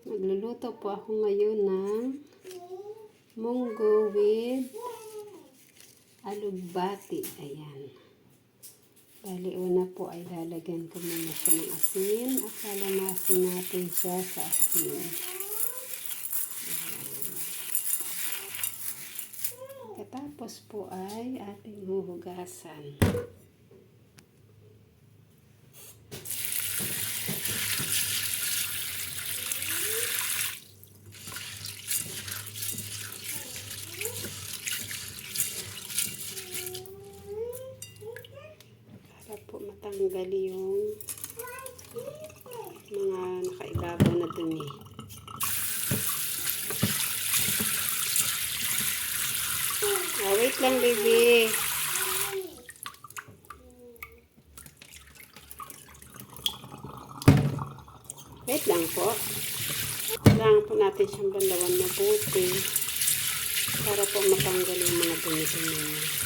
Magluluto po ako ngayon ng munggo with alugbati. Ayan. Bali, una po ay lalagyan ko muna siya ng asin at lalamasin natin siya sa asin. Katapos po ay ating huhugasan. para po matanggal yung mga nakaibabaw na dumi. Ah, wait lang, baby. Wait lang po. Kailangan po natin siyang bandawan na buti para po matanggal yung mga dumi-dumi niya.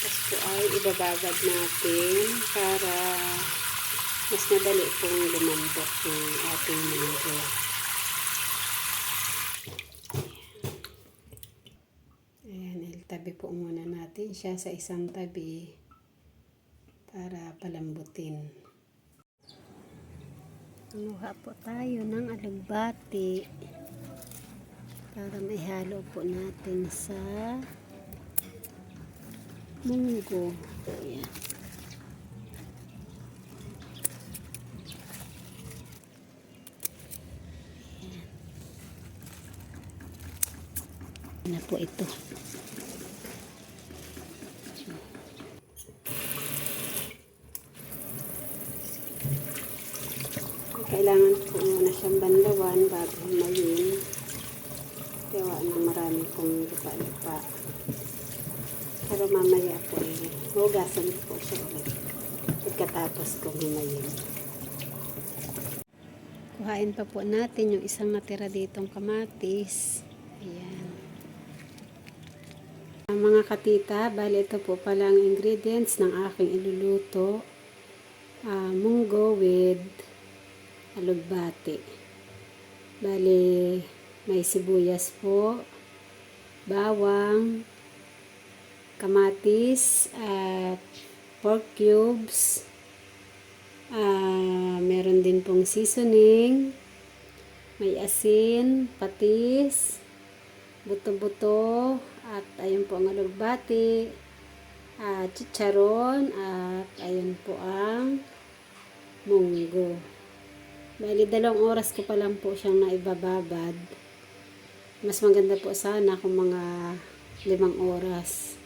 Tapos po ay ibabagad natin para mas madali pong lumambot yung ating munggo. Ayan, iltabi po muna natin siya sa isang tabi para palambutin. Kumuha po tayo ng alugbati para maihalo po natin sa munggo. Ayan. Ayan na po ito. Kailangan po muna siyang bandawan bago humayin. Gawa na marami pong lupa-lupa. Pero mamaya po ay hugasan ko po siya ulit. Pagkatapos kong humayin. Kuhain pa po natin yung isang natira ditong kamatis. Ayan. Mga katita, bali ito po pala ang ingredients ng aking iluluto. Ah, munggo with alugbati. Bali, may sibuyas po, bawang, kamatis, at pork cubes. Ah, meron din pong seasoning, may asin, patis, buto-buto, at ayun po ang alugbati, at chicharon, at ayun po ang munggo. Bali, dalawang oras ko pa lang po siyang naibababad. Mas maganda po sana kung mga limang oras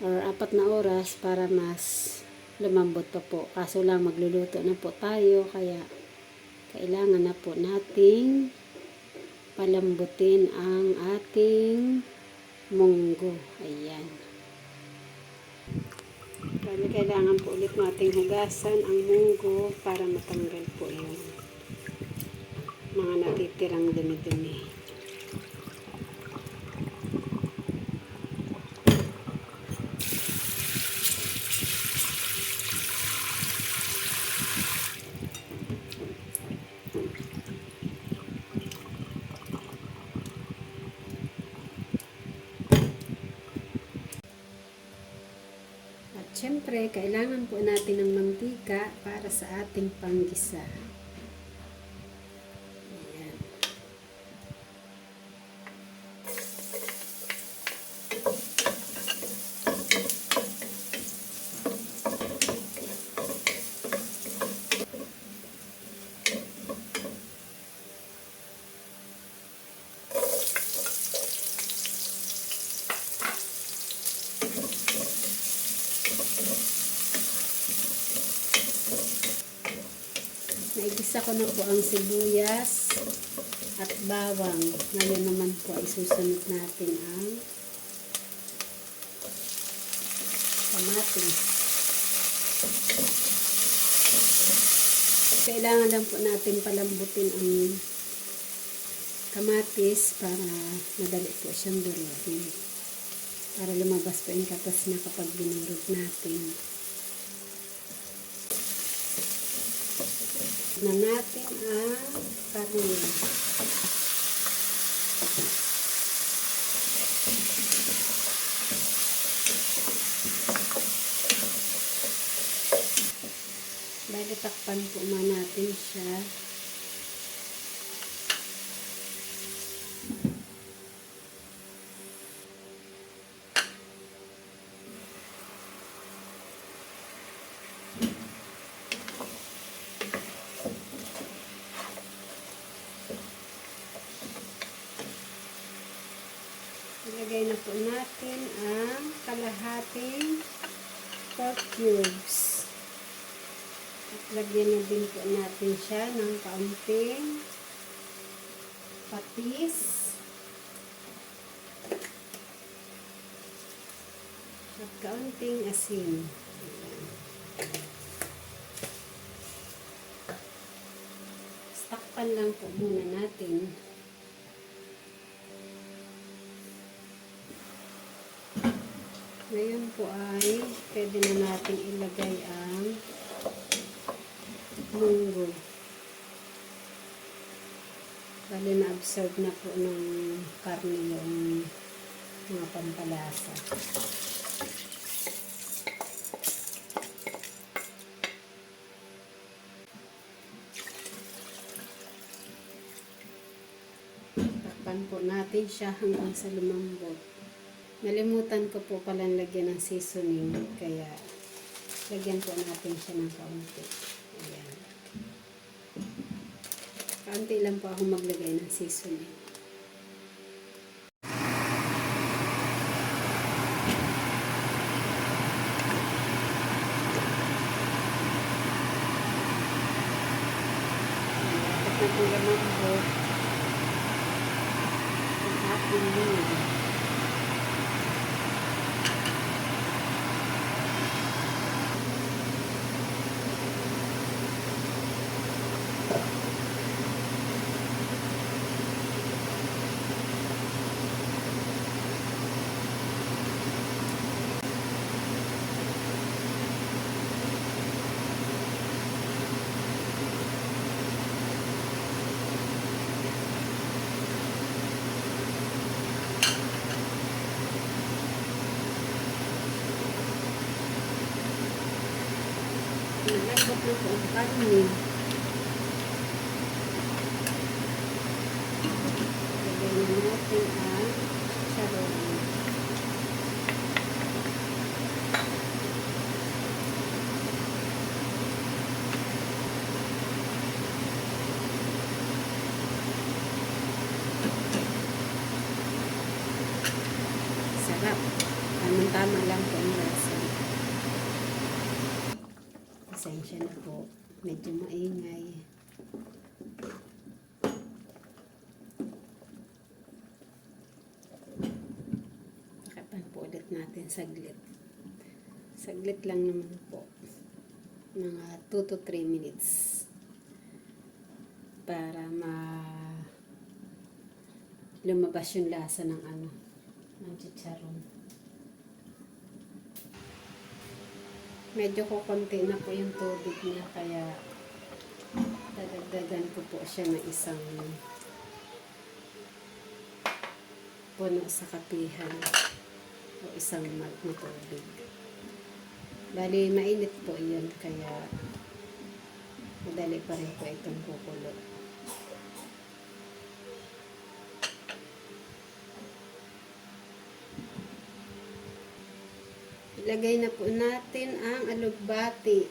or apat na oras para mas lumambot pa po. Kaso lang magluluto na po tayo kaya kailangan na po nating palambutin ang ating munggo. Ayan. Bali, kailangan po ulit nating hugasan ang munggo para matanggal po yung mga natitirang dumi-dumi. At syempre, kailangan po natin ng mantika para sa ating panggisa. Naigisa ko na po ang sibuyas at bawang. Ngayon naman po ay susunod natin ang kamatis. Kailangan lang po natin palambutin ang kamatis para madali po siyang durugin. Para lumabas po yung katas niya kapag binurog natin. Na natin ang karne. Bali takpan po man natin siya. Ilagay na po natin ang kalahating pork cubes. At lagyan na din po natin siya ng kaunting patis. At kaunting asin. Ayan. Lang po muna natin. Ngayon po ay pwede na natin ilagay ang munggo. Bali na-absorb na po ng karne yung mga pampalasa. Takpan po natin siya hanggang sa lumambot. Nalimutan ko po pala lagyan ng seasoning, kaya lagyan po natin siya ng kaunti. Ayan. Kaunti lang po ako maglagay ng seasoning. Ayan. At na po ang ating linggo. Nagabot na po ang karne. Lagyan na natin ang charon. Sarap. Tamang-tama lang po ang lasa. Pasensya na po. Medyo maingay. Pakapan po ulit natin saglit. Saglit lang naman po. Mga 2 to 3 minutes. Para ma lumabas yung lasa ng ano ng chicharon. Medyo kukunti na po yung tubig niya kaya dadagdagan ko po siya ng isang puno sa kapihan o isang mug na tubig. Bali, mainit po yun kaya madali pa rin po itong kukulo. Ilagay na po natin ang alugbati.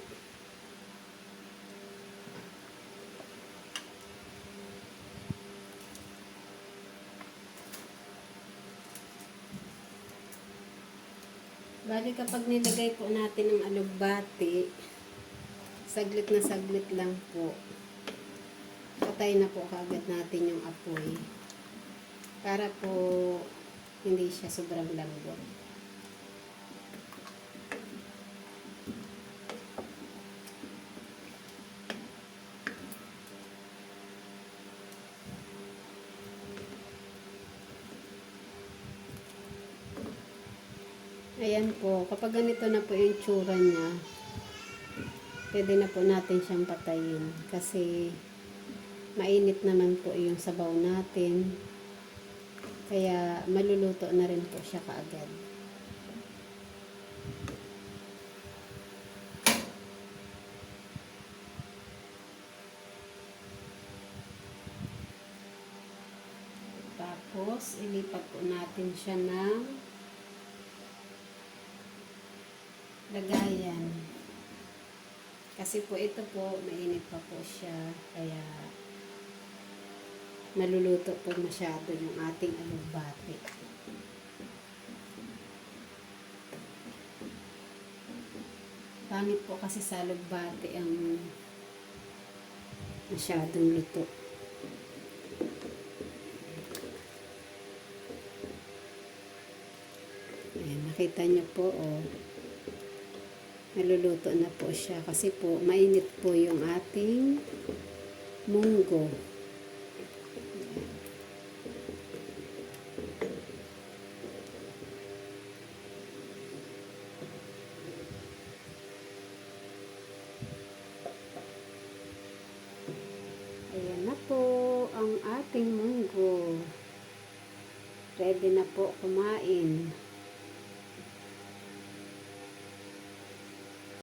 Bali kapag nilagay po natin ang alugbati, saglit na saglit lang po. Patay na po kagad natin yung apoy. Para po hindi siya sobrang lambot. Ayan po, kapag ganito na po yung tsura niya, pwede na po natin siyang patayin. Kasi mainit naman po yung sabaw natin. Kaya maluluto na rin po siya kaagad. Tapos, ilipat po natin siya ng lagayan. Kasi po ito po, mainit pa po siya. Kaya, maluluto po masyado yung ating alugbati. Pangit po kasi sa alugbati ang masyadong luto. Ayan, nakita niyo po, oh. Naluluto na po siya kasi po mainit po yung ating munggo. Ayan na po ang ating munggo. Ready na po kumain.